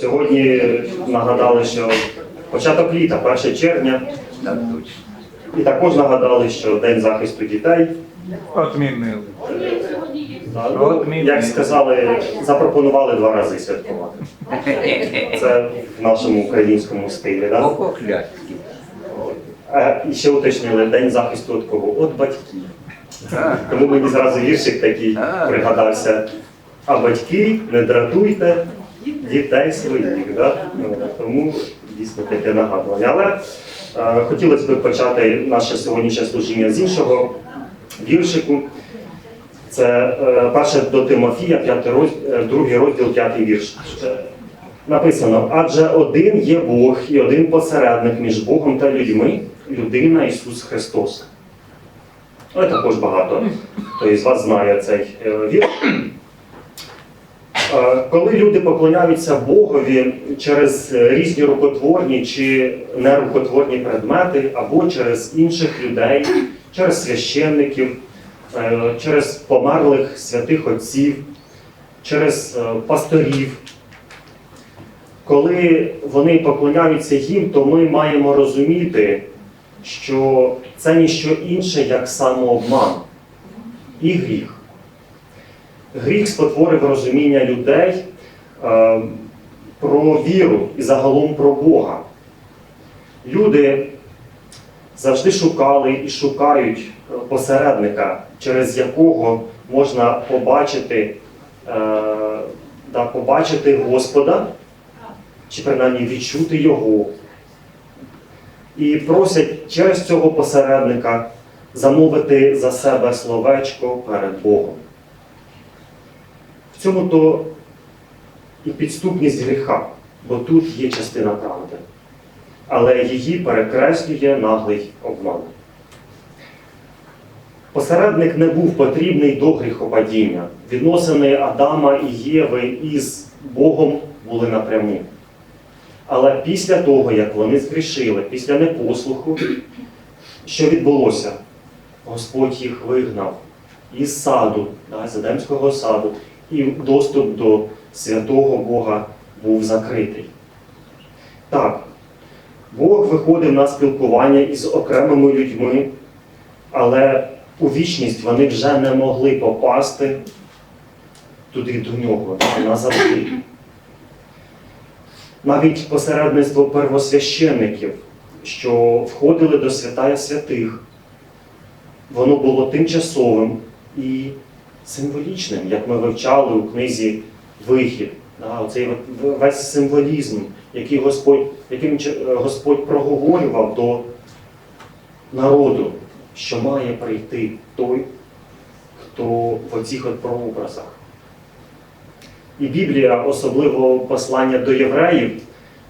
Сьогодні нагадали, що початок літа, 1 червня, і також нагадали, що День захисту дітей. Отмінили. Як сказали, запропонували два рази святкувати. Це в нашому українському стилі. Да? І ще уточнили День захисту від кого? От батьків. Тому мені зразу віршик такий пригадався. А батьки не дратуйте дітей своїх. Да? Ну, Тому дійсно таке нагадування. Але е, хотілося б почати наше сьогоднішнє служіння з іншого віршику. Це е, перше до Тимофія, п'ятий роз, е, другий розділ, п'ятий вірш. Е, Написано: адже один є Бог і один посередник між Богом та людьми, людина Ісус Христос. Але також багато хто із вас знає цей е, вірш. Е, Коли люди поклоняються Богові через е, різні рукотворні чи нерукотворні предмети, або через інших людей, через священників, е, через померлих святих отців, через пасторів, коли вони поклоняються їм, то ми маємо розуміти, що це ніщо інше, як самообман і гріх. Гріх спотворив розуміння людей е, про віру і загалом про Бога. Люди завжди шукали і шукають посередника, через якого можна побачити, е, да, побачити Господа, чи принаймні відчути Його. І просять через цього посередника замовити за себе словечко перед Богом. Цьому то і підступність гріха, бо тут є частина правди, але її перекреслює наглий обман. Посередник не був потрібний до гріхопадіння. Відносини Адама і Єви із Богом були напряму. Але після того, як вони згрішили, після непослуху, що відбулося? Господь їх вигнав із саду, з Едемського саду, і доступ до святого Бога був закритий. Так, Бог виходив на спілкування із окремими людьми, але у вічність вони вже не могли попасти туди до нього назавжди. Навіть посередництво первосвященників, що входили до святая святих, воно було тимчасовим і символічним, як ми вивчали у книзі Вихід. Да, оцей весь символізм, який Господь, яким Господь проговорював до народу, що має прийти той, хто в оцих от прообразах. І Біблія, особливо послання до євреїв,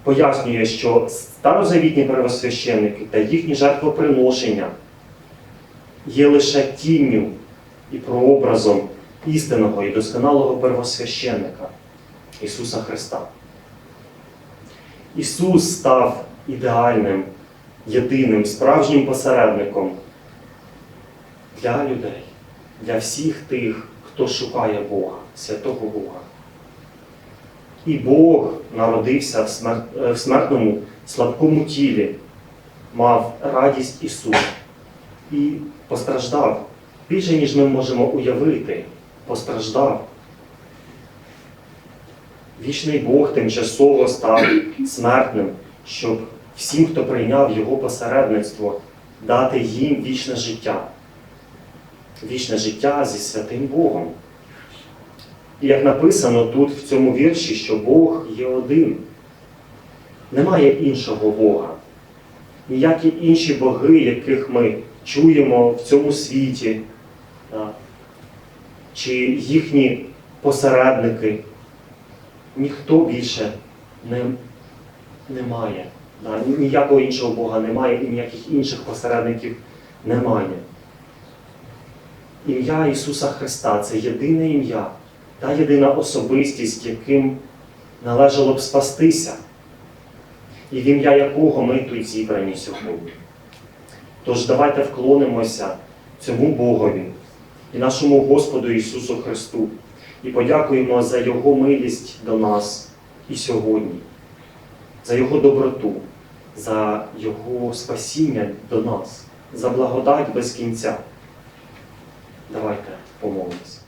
пояснює, що старозавітні первосвященники та їхні жертвоприношення є лише тінню і прообразом істинного і досконалого первосвященника Ісуса Христа. Ісус став ідеальним, єдиним, справжнім посередником для людей, для всіх тих, хто шукає Бога, святого Бога. І Бог народився в, е, смертному слабкому тілі, мав радість Ісус і постраждав. Більше, ніж ми можемо уявити, постраждав. Вічний Бог тимчасово став смертним, щоб всім, хто прийняв Його посередництво, дати їм вічне життя. Вічне життя зі святим Богом. І як написано тут в цьому вірші, що Бог є один. Немає іншого Бога. Ніякі інші боги, яких ми чуємо в цьому світі, чи їхні посередники, ніхто більше не, немає. Да, ніякого іншого Бога немає і ніяких інших посередників немає. Ім'я Ісуса Христа це єдине ім'я, та єдина особистість, яким належало б спастися, і в ім'я якого ми тут зібрані сьогодні. Тож давайте вклонимося цьому Богові і нашому Господу Ісусу Христу і подякуємо за Його милість до нас і сьогодні, за Його доброту, за Його спасіння до нас, за благодать без кінця. Давайте помолимося.